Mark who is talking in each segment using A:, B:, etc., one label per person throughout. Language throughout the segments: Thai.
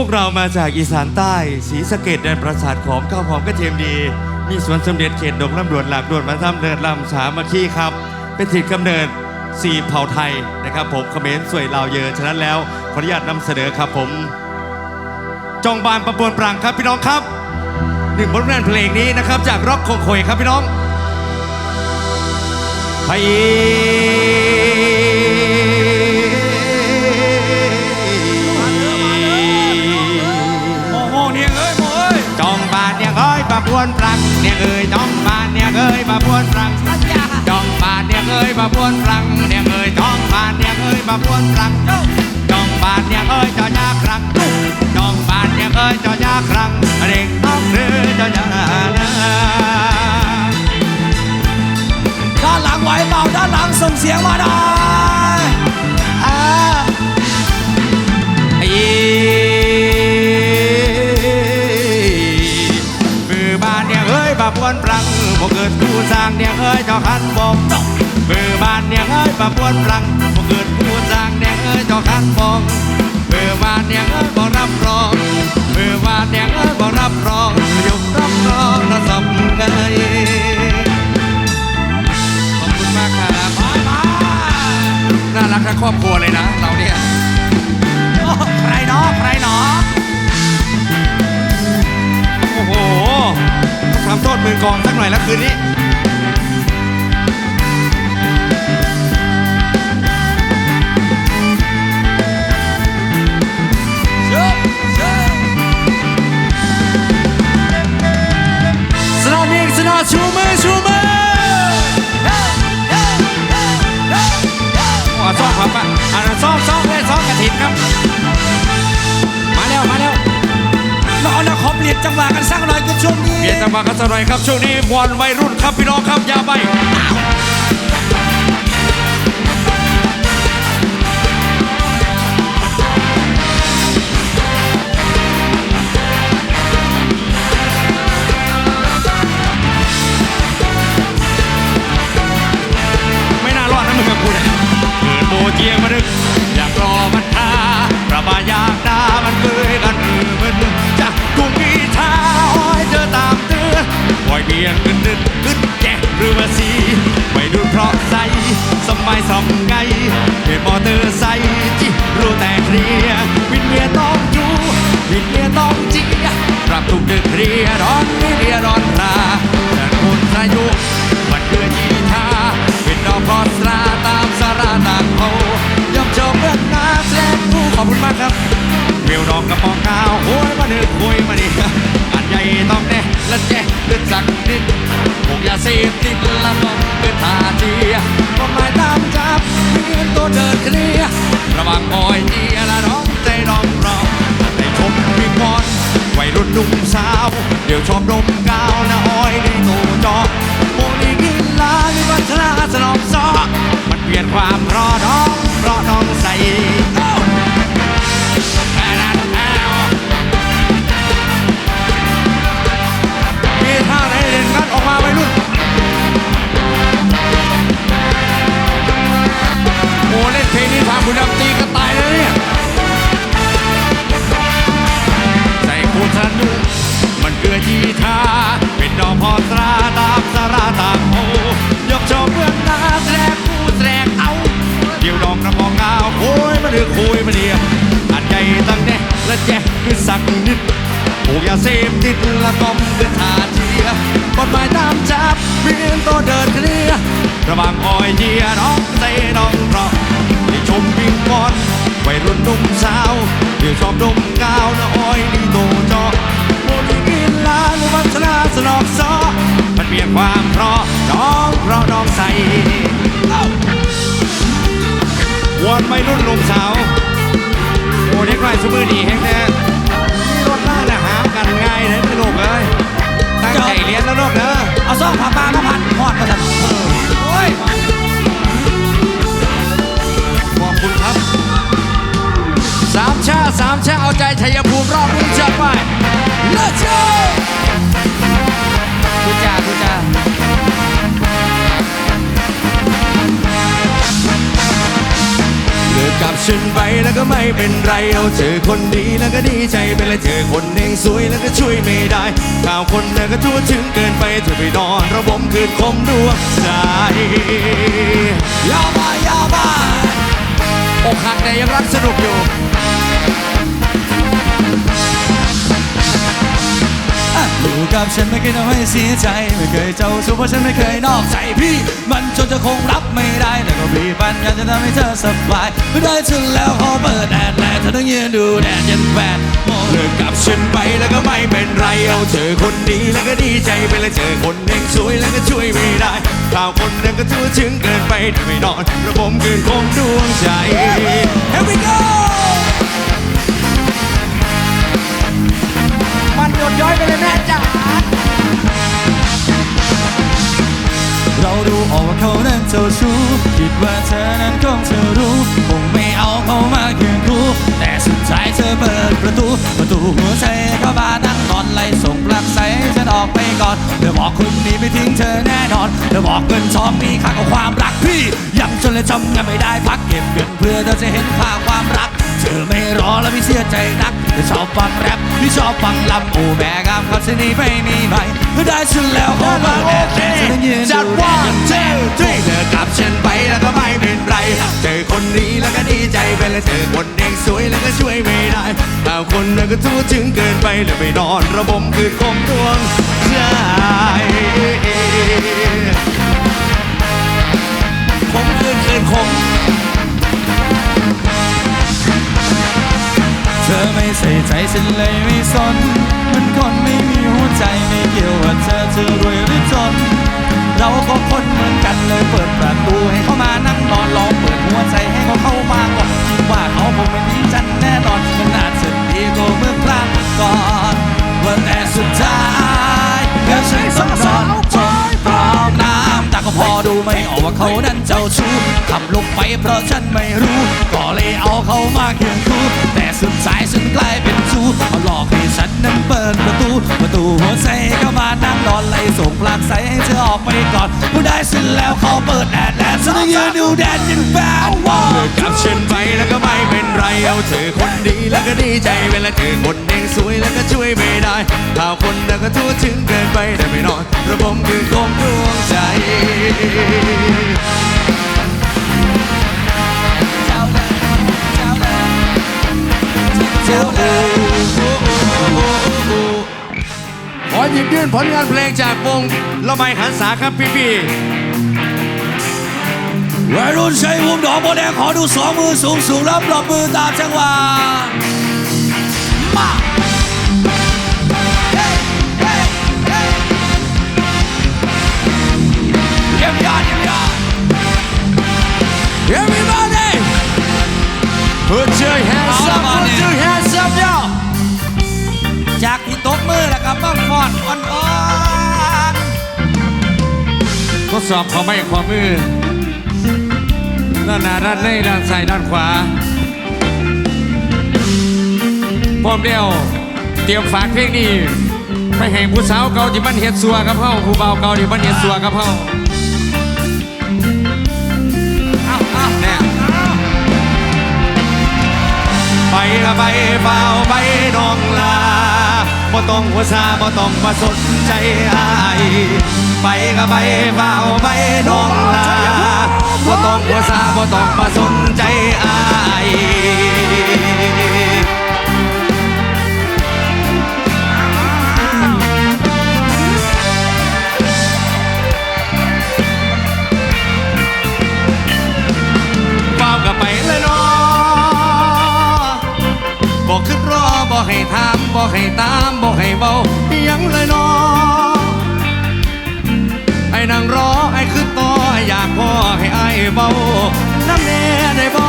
A: พวกเรามาจากอีสานใต้ศรีสะเกดแดนประสาทของข้าวหอมกระเทียมดี มีสวนสมเด็จเขตดงลำดวนหลักดวนมาทำเนินลำสามัคคีครับ เป็นถิ่นกำเนิดสี่เผ่าไทยนะครับผมเขมรสวยลาวเยอฉะนั้นแล้วขออนุญาตนำเสนอครับผม จองบานประบวนปรังครับพี่น้องครับหนึ่งบทเพลงเพลงนี้นะครับ จากร็อกคงคอยครับพี่น้องไป
B: เอ้ย
A: ประบวนปรังเนี่ยเอ้ยจองบานเนี่ยเอ้ยประบวนปรังจองบานเนี่ยเอ้ยประบวนปรังเนี่ยเอ้ยจองบานเนี่ยเอ้ยประบวนปรังจองบานเนี่ยเอ้ยจอยาครั้งจองบานเนี่ยเอ้ยจอยาครั้งเร่งต้องเรือจอยานะ
B: ด้านหลังไหวเปล่าด้านหลังส่งเสียงมาได้อ่า
A: ไอ้ วนปรังบ่เกิดผู้สร้างเนี่ยเอ้ยเจอขันบ่มมือบานเนี่ยเอ้ยประบวนปรังบ่เกิดผู้สร้างเนี่ยเอ้ยเจอขันบ่มมือบานเนี่ยเอ้ยบ่รับรองมือบานเนี่ยเอ้ยบ่รับรองยกรับรองระสมไงขอบคุณมากครับ
B: มามา
A: น่ารักทั้งครอบครัวเลยนะเรา กลองสักหน่อยแล้วคืนนี้ ย
B: ดจังหวะกันสักหน่อยกันช่วงนี้
A: เปลี่ยนจังหวะกันสักหน่อยครับช่วงนี้บอลวัยรุ่นครับพี่น้องครับอย่าไป วินเมียต้องเจีรับทุกดึกเรียร้อนไม่เรียร้อนราแต่คนอายุมันคือยีทาเป็นดอกพอสราตามสาราต่างเขายอมจบเรื่องนาแสดงผู้ขอบคุณมากครับเวลดองกระปองกาวโอ้ยมาเดือคุยมาดิอันใหญ่ต้องแน่และแจ๊เลือดสักนิดผมอย่าเสพติดละต้องเป็นทาเจียก็หมายตามจับเพียนตัวเดินเคลียระว่างคอยเจียละน้องใจน้องรอไชมมีกอนวัยรุ่นหนุ่มสาว เดี๋ยวชอบดมกาวนะอ้อยในโตจอโมลีกินลามีวัฒนาสนองซอมันเปลี่ยนความรอน้องเพราะน้องใส่ ละต้มคือทาเทียกฎหมายตามจับเพียงตัวเดินเคลียระว่างคอยเจียน้องเตน้องรอที่ชมพิงบอลวัยรุ่นนุ่มสาวที่ชอบดมกาวนะอ้อยนี่โตจอโมลีกินลาหรือวัฒนาสนอกซอมันเปลี่ยนความเพราะน้องเพราะน้องใส่เอ้าวนวัยรุ่นหนุ่มสาวโอ้เด็กน้อยสมือดีแฮงแท้ เรียนแล้วลูกเด้อ
B: เอาซ่องผ้าปลามาพันหอดมาสั่นโอ้ย
A: ขอบคุณครับสามชาติสามชาติเอาใจชัยภูมิรอบนี้จัดไป
B: เลิศเจ้า
A: ทุจ้าทุจ้า
B: กลับ
A: ฉันไปแล้วก็ไม่เป็นไรเอาเจอคนดีแล้วก็ดีใจไปเลยเจอคนเองสวยแล้วก็ช่วยไม่ได้ข่าวคนนั้นก็ทั่วถึงเกินไปเธอไปนอนระบมคืนคมดวงใจ
B: ยาวมายาวมา
A: อกหักแต่ยังรักสนุกอยู่
B: อยู่กับฉันไม่เคยทำให้เสียใจ ไม่เคยเจ้าชู้เพราะฉันไม่เคยนอกใจพี่ มันจนจะคงรับไม่ได้ แต่ก็มีปัญญาจะทำให้เธอสบายไม่ได้จนแล้วขอเปิดแอดแลเธอต้องยืนดูแดดเย็นแฟนมอง
A: เลิกกับฉันไปแล้วก็ไม่เป็นไรเอาเจอคนดีแล้วก็ดีใจไปเลยเจอคนเองสวยแล้วก็ช่วยไม่ได้ข่าวคนนั้นก็ทั่วถึงเกินไปเธอไม่นอนระบมคืนคมดวงใจ
B: Here we go
C: ย้อยไปเลยแม่จ๋า
B: เราดูออกว่าเขานั้นเจ้าชู้คิดว่าเธอนั้นคงจะรู้คงไม่เอาเขามาเคียงคู่แต่สุดท้ายเธอเปิดประตู ประตูหัวใจเข้ามานั่งนอนไล่ส่งปลักใสฉันออกไปก่อนเธอบอกคนนี้ไม่ทิ้งเธอแน่นอนเธอบอกเงินทองมีค่ากว่าความรักพี่ยังจนเลยจำกันไม่ได้พักเก็บเงินเพื่อเธอจะเห็นค่าความรัก เธอไม่รอแล้วพี่เสียใจนัก ชอบฟังแรปพี่ชอบฟังลำโอ้แม่งามครับเส้นนี้ไม่มีใหม่เมื่อได้ฉันแล้วขอมาแอบแอบจะยืน
A: จัดว่า
B: แดด
A: เจ้เจ้เลิกกับฉันไปแล้วก็ไม่เป็นไร เจอคนดีแล้วก็ดีใจไปเลยเจอคนเองสวยแล้วก็ช่วยไม่ได้ข่าวคนนั้นก็ทั่ถึงเกินไปเลยไปนอนระบมคืนคมดวงใจ
B: คงคืนคืนคง เธอไม่ใส่ใจฉันเลยไม่สน มันคนไม่มีหัวใจไม่เกี่ยวว่าเธอจะรวยหรือจน เราก็คนเหมือนกันเลยเปิดประตูให้เขามานั่งนอนลองเปิดหัวใจให้เขาเข้ามาก่อนคิดว่าเขาคงไม่ทิ้งฉันแน่นอนมันอาจจะดีกว่าเมื่อครั้งก่อนว่าแต่สุดท้ายก็ฉันต้องนอนจมกองน้ำแตาก็พอดูไม่ออกว่าเขานั้นเจ้าชู้ทำลงไปเพราะฉันไม่รู้ ก็เลยเอาเขามาเคียงคู่ สุดท้ายฉันกลายเป็นชู้เอาหลอกให้ฉันนั้นเปิดประตู ประตูหัวใจเข้ามานั่งนอนไล่ส่งปลักใสให้เธอออกไปก่อนผู้ได้สิ้นแล้วเขาเปิดแอดแดดฉันยืนดูแดดยินแฟนว่า
A: เลิกกับฉันไปแล้วก็ไม่เป็นไรเอาเจอคนดีแล้วก็ดีใจเวลาเจอคนเองสวยแล้วก็ช่วยไม่ได้ข่าวคนนั้นก็ทั่วถึงเกินไปแต่ไม่นอนระบมคืนคมดวงใจ
B: เจ้าเลย
A: ขอหยิบยื่นผลงานเพลงจากวงละไมหันษาครับพี่พี่
B: วัยรุ่นใช้วุมดอกโบแดงขอดูสองมือสูงสูงแล้วปรบมือตามจังหวะมา อ่อนท
A: ดสอบความไม่ความมือด้านหน้าด้านในด้านซ้ายด้านขวาพร้อมเดียวเตรียมฝากเพลงนี้ไปให้ผู้สาวเก่าที่มันเฮ็ดสัวกับเฮาผู้บ่าวเก่าที่มันเฮ็ดสัวกับเฮา
B: เอาเอา
A: แน่ไปละไปเฝ้าไปน้องลา บ่ต้องหัวซาบ่ต้องมาสนใจอายไปก็ไปเฝ้าไปน้องลาบ่ต้องหัวซาบ่ต้องมาสนใจอายเฝ้าก็ไปเลยนาะบอก ขึ้นรอบอกให้ถามบอกให้ตามบอกให้เบายังเลยนาะไอ้นางรอไอ้คือต่ออยากพ่อให้ไอ้เบาน้ำแน่ได้บ่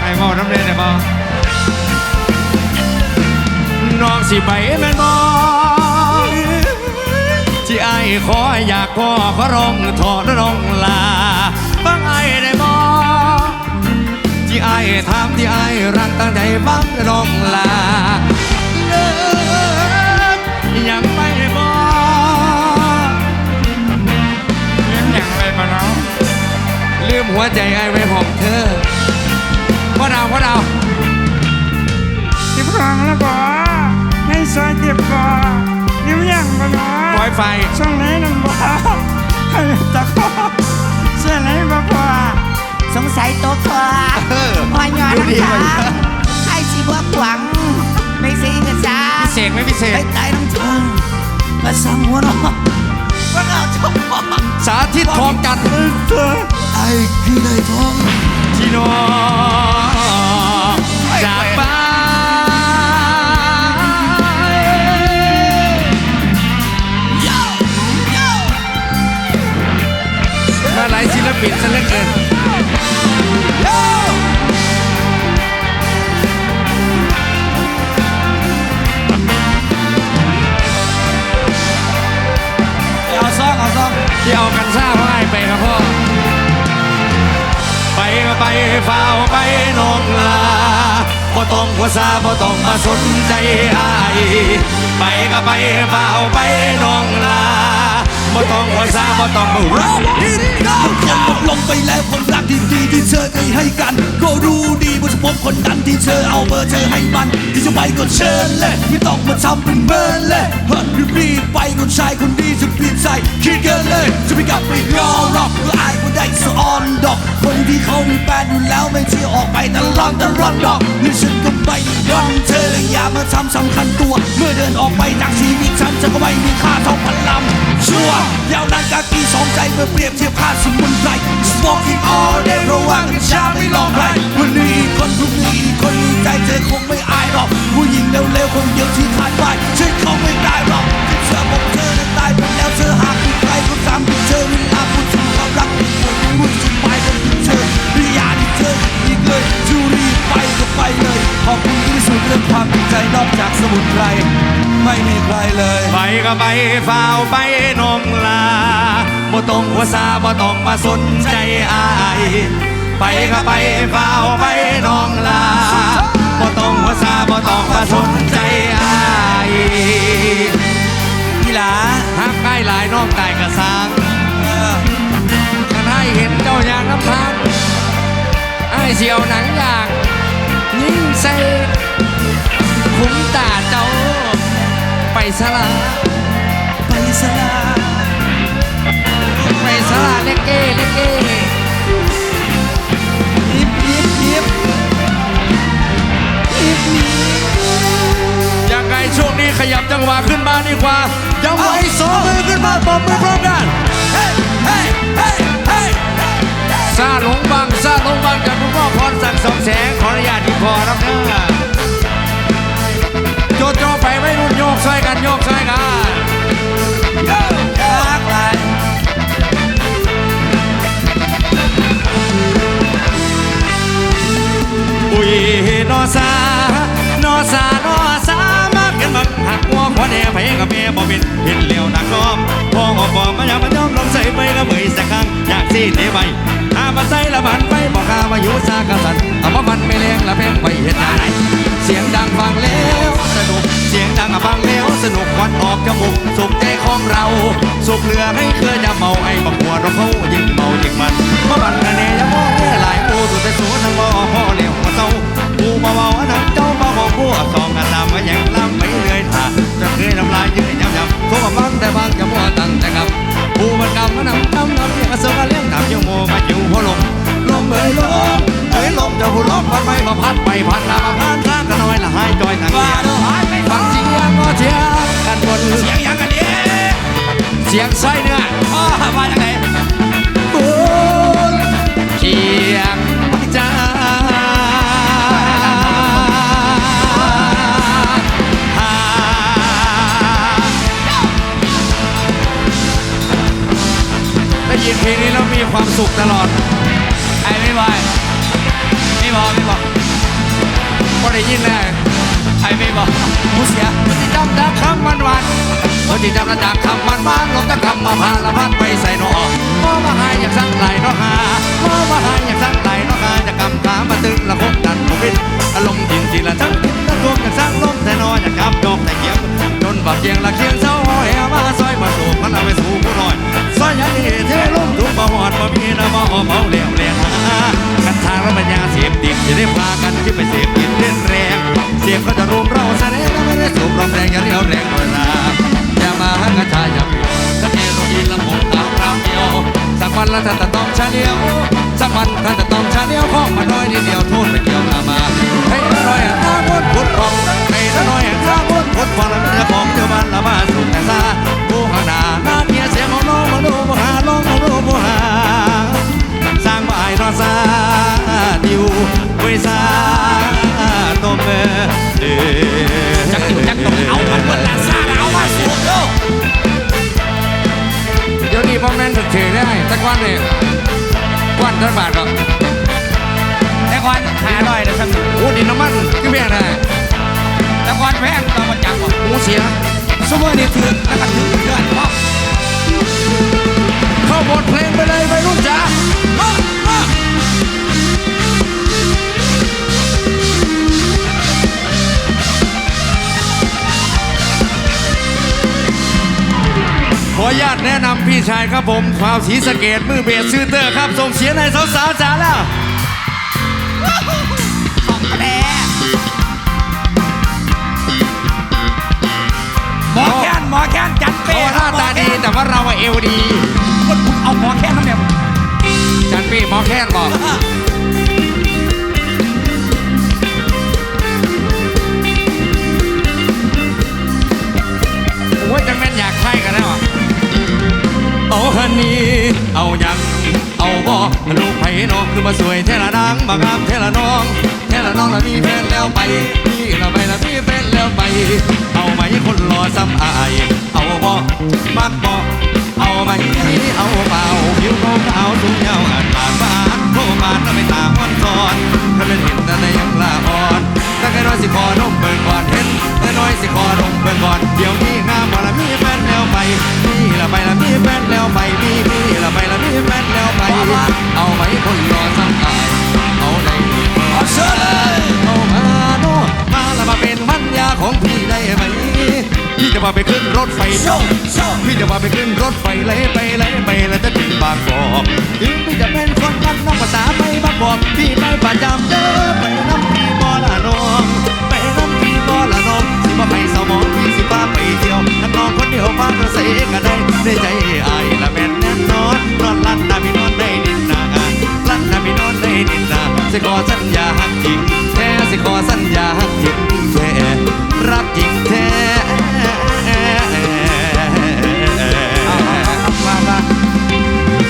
A: ไอ้เบาน้ำแน่ได้บ่น้องสิไปแม่นบ่ที่ไอ้าย ขออยากขอขอร้องถอดร้องลาบังไอได้บอที่ไอทำที่ไอรักตั้งใจบังร้องลาเลิกยังไม่บอก
B: เลิศอย่างไรบ้างเนาะ
A: ลืมหัวใจไอไว้หอมเธอพ่อดาวพ่อดาว
D: ที่พังแล้วบอ บ่เนาะ
A: ปล่อยไฟ
D: ช่องไหนนั่นบ่ให้ตะคอเสื้อไหนบ่พอ
E: สงสัยตัวคอ
A: เออ
E: หอยหยอ
A: ดูดี
E: น้ำ
A: กว่า
E: ชา
A: เยอะ
E: ไอ้สิบวหวัง ไม่สิกระจา
A: พิเศษไหมพิเศ
E: ไป
A: ษ
E: ตายน้ำทางมาสั่งหัวเนาะว่าเราชอบ
A: สาธิตทองจันทร์
E: ไอ้คือได้ทอง
A: ซาบ่ต้องมาสนใจอาย ไปก็ไปเปล่าไปน บ่ต้องหัวซาบ่ต้องมาร้อง
B: ดินดาวคนลงไปแล้วคนรักที่ดีที่เธอเคยให้กัน ก็รู้ดีว่าจะพบคนนั้นที่เธอเอาเบอร์เธอให้มัน ที่จะไปก็เชิญเลยไม่ต้องมาทำเป็นเมินเลยเฮ้ยรีบๆไปคนชายคนดีจะเปลี่ยนใจคิดเกินเลย จะไม่กลับไปงอหรอกก็อายก็ได้สะออนดอก คนที่เขามีแฟนอยู่แล้วไม่เที่ออกไปตลอดตลอดดอกนี่ฉันก็ไม่ยอนเธอเลยอย่ามาทำสำคัญตัว เมื่อเดินออกไปจากชีวิตฉันเธอก็ไม่มีค่าเท่าพันลำชัวยาวนานกากีสองใจเมื่อเปรียบเทียบค่าสมุนไพร Smoking all day เพราะว่ากัญชาไม่ลองใครวันนี้คนพรุ่งนี้คนมีใจเธอคงไม่อายหรอกผู้หญิงเร็วๆคนเดียวที่ขาดไปฉันคงไม่ได้หรอกเธอบอกเธอตายไปแล้วเธอหากมีใครก็ตามที่เธอเวลาพูดถึงความรักที่คนพูดถึงไปก็ถึงเธอริยาที่เธออีกเลยจูรีไปก็ไปเลย
F: ขอบคุณที่สุดเรื่องความจริงใจนอกจากสมุนไพรไม่มีใครเลย
A: ไปก็ไปฝ้าวไป ต้องหัวซาบ่ต้องมาสนใจอายไปก็ไปเฝ้าไปน้องลาบ่ต้องหัวซาบ่ต้องมาสนใจอาย
F: พี่หลา
A: หักใกล้หลายน้องตายกระสาง
F: เออ
A: กันให้เห็นเจ้าอย่างน้ำพังไอ้เสียวหนังอยากยิ่งใส่ขุนตาเจ้าไปสลา
F: ไปสลา
A: ไปสลาเล็กเก้เล็กเก้
F: ยิบยิบยิบยิบยิบ
A: ยังไงช่วงนี้ขยับจังหวะขึ้นมาดีกว่ายังไว้สองมือขึ้นมาปมมือพร้อมกัน
B: เฮ้เฮ้เฮ้เฮ้
A: ซาหลงบังซาหลงบังจากคุณพ่อพรสั่งสองแสงขออนุญาตที่พอรับเด้อโจโจไปไว้รุ่นโยกซอยกันโยกซอยกัน ไผกับแม่บ่เป็นเห็นเลี้ยวนักน้อมพ่อหอบบอกมาอยากมันยอมลงใส่ไปละเมยสักครั้งอยากสิเทไปอามาใส่ละบันไปบอกข้ามาอยู่ซากะสันเอามามันไม่แรงละแพงไปเห็นไหนเสียงดังฟังแล้วสนุกเสียงดังฟังแล้วสนุกควันออกจมูกสุขใจของเรา สุขเหลือให้เคยจะเมาไอ้บักหัวเราเขายิ่งเมายิ่งมันมาบันกันแน่อยมองแน่หลายปูสุดแต่สูทั้งบ่พ่อเลี้ยวมาเศร้าปูมาเมาอันนั้นเจ้ามาบอกผู้สองกันตามาอย่างลำไปเรื่อยท่าจะ เคยทำลายยืดยำยำทั่วบางแต่บางจะมัวตั้งแต่กับปูมันกำมันนำตั้มนำเรียกเสือมาเลี้ยงตามเจ้าโมมาจิ๋วพ่อลมลมเอ่ยลมเอ่ยลมจะหูลมพัดไปมาพัดไปพัดมามาพัดข้างกันน้อยละหายจอยทางเดียวฟังเสียงก็เชียร์กันบน
B: เสียงยังกันเนี่ย
A: เสียงไส้เนื้อ
B: อ้อมาจากไหน
A: จำดักคำมันหวันคนที่จำระจากคำมันหวานลงตะคำมาพาละพันไปใส่หนอมอมาหายอยากสั่งไหลเนาะหามอมาหายอยากสั่งไหลเนาะหาจะกำขามาตึงละคบดันผมวินอารมณ์จริงจริงละทั้งกินละรวมอยากสร้างลมแต่นออยากจับจอกแต่เกียงจนบักเกียงละเคียงเศร้าหอยมาซอยมาสูบมันเอาไปสู่ผู้น้อยซอยยันนี่เทลมถูกบ่หอดบ่มีนะบ่เบาเหลวแหลนางและปัญญาเสพติดจะได้พากันที่ไปเสพติดเล่น เสียบก็จะรุมเราแสดงแล้วไม่ได้สูบลมแรงอย่าเรียวแรงเวลาอย่ามาหากระชายอย่าเปลี่ยวถ้าเอโรอีละหมดตามราเดียวสักวันละท่านจะต้องชาเดียวสักวันท่านจะต้องชาเดียวของมาน้อยนิดเดียวโทษไปเกี่ยวมามาให้น้อยตาบนพุทธองให้น้อยตาบนพุทธฟองแล้วมันจะของเดียวมันละมาสุขแต่ซาผู้ข้างหน้าหน้าเมียเสียงของน้องมาดูบ่หาลองมา เอ
B: จักอยู่จักตรงเอามันบนลาซาเอามาสูงเด้อ
A: เดี๋ยวนี้พ่อแม่นถึกเฉยได้แต่ก้อนนี่ก้อนเท่าบาทก็
B: แต่ก่อนหาร้อยเด้อครับ
A: โอ้ดินน้ำมันก็แพงได้
B: แต่ก่อนแพงต้องมาจังบ่
A: หมูเสีย
B: ซุมื้อนี้ถือแล้วก็ถือเดือนบ่อ
A: เข้าบทเพลงไปเลยไปรุ่นจ๋า ออนุญาตแนะนำพี่ชายครับผมข่าวสีสะเกตมือเบสซื้อเตอร์ครับ ส่งเสียงให้สาวๆจ๋าแล้ว
B: หมอแค้นหมอแค้นจัด
A: เขา
B: เป้
A: หน้าตาดีแต่ว่าเราอะเอวดี
B: คนเอาหมอแค้นน้ำเนี่ย
A: จันปี้หมอแค้นบอกโอ้ยจังแม่นอยากใช่กันแล้วอะ เอาฮันนี่เอายังเอาบ่ลูกไผ่น้องคือมาสวยเทละนางมางามเทละน้องเทละน้องละมีแฟนแล้วไปนี่ละไปละมีแฟนแล้วไป เอาไหมคนรอซ้ำอายเอาบ่มักบ่เอาไหมเอาเปล่าผิวขาวขาวสูงยาวอ่านปานบานโทรมาแล้วไม่ตาอ่อนซ้อนถ้าเป็นเห็นแต่ในยังละอ่อน ถ้าแค่น้อยสิขอนมเบิ่งก่อนเห็นแต่น้อยสิขอนมเบิ่งก่อนเดี๋ยวนี้งามละมีแฟนแล้วไปนี่ละไปละมีแฟนแล้วไปมีมีละไปละมีแฟนแล้วไปเอาไหมคนรอซ้ำอายเอาได้ดี
G: เอาเชิญเอา
A: มาโน่มาล้วมาเป็นพันยาของพี่ได้ไหมพี่จะมาไปขึ้นรถไฟ
G: โชว์
A: พี่จะมาไปขึ้นรถไฟเลยไปเลยไปแล้วจะถึงบางกอกถึงพี่จะเป็นคนบ้านนอกภาษาไม่บางบอกพี่ไปประจำเด้อไปน้ำพี่ เดียวพาเราเสกก็ได้ได้ใจไอายละแม่นแน่นอนนอนลั่นนาพี่นอนได้ดินนาลั่นนาพี่นอนได้ดินนาสิขอสัญญาหักจริงแท้สิขอสัญญาหักจริงแท้รักจริงแท้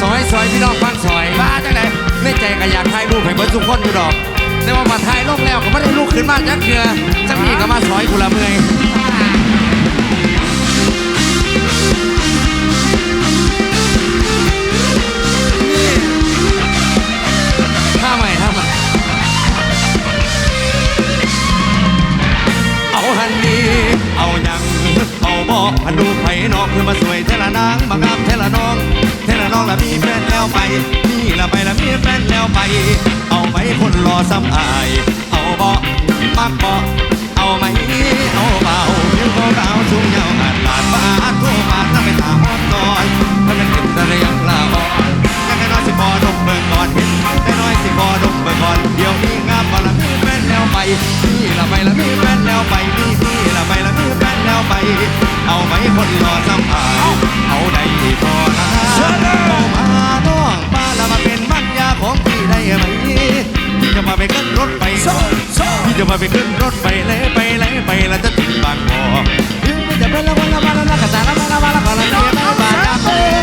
A: ซอยซอยพี่น้องฟังซอยมาจังไหนในใจก็อยากถ่ายรูปให้เบิดทุกคนอยู่ดอกแต่ว่ามาถ่ายลงแล้วก็ไม่ได้ลุกขึ้นมาจักเกือจังนี่ก็มาซอยกูละเมื่อย พันดูไผ่นอกคือมาสวยเทละนางมางามเทละน้องเทละน้องละมีแฟนแล้วไปนี่ละไปละมีแฟนแล้วไป เอาไหมคนรอซ้ำอาย เอาบอกมักบอกเอาไหมเอาเบาผิวขาวสูงยาวอาดลาดบ้านทั่วบานน้ำไม่ตาอ่อนตอนถ้ามันเห็นแต่ยังลาอ่อนแค่น้อยสิบอดมเบิ่งก่อนเห็นแต่น้อยสิบอดมเบิ่งก่อนเดี๋ยวนี้ แล้วไปนี่ละไปละมีแฟนแล้วไปนี่นี่ละไปละมีแฟนแล้วไป เอาไหมคนรอซ้ำอายเอาได้พอนะเอามาน้องมาล้วมาเป็นมัญญาของพี่ได้ไหมพี่จะมาไปขึ้นรถไฟ
G: โชว์โชว์
A: พี่จะมาไปขึ้นรถไฟเลยไปเลยไปแล้วจะถึงบางบ่อพี่จะเป็นละวันละวันละละกะตาละวันละวันละวันละเดียวละบาทละ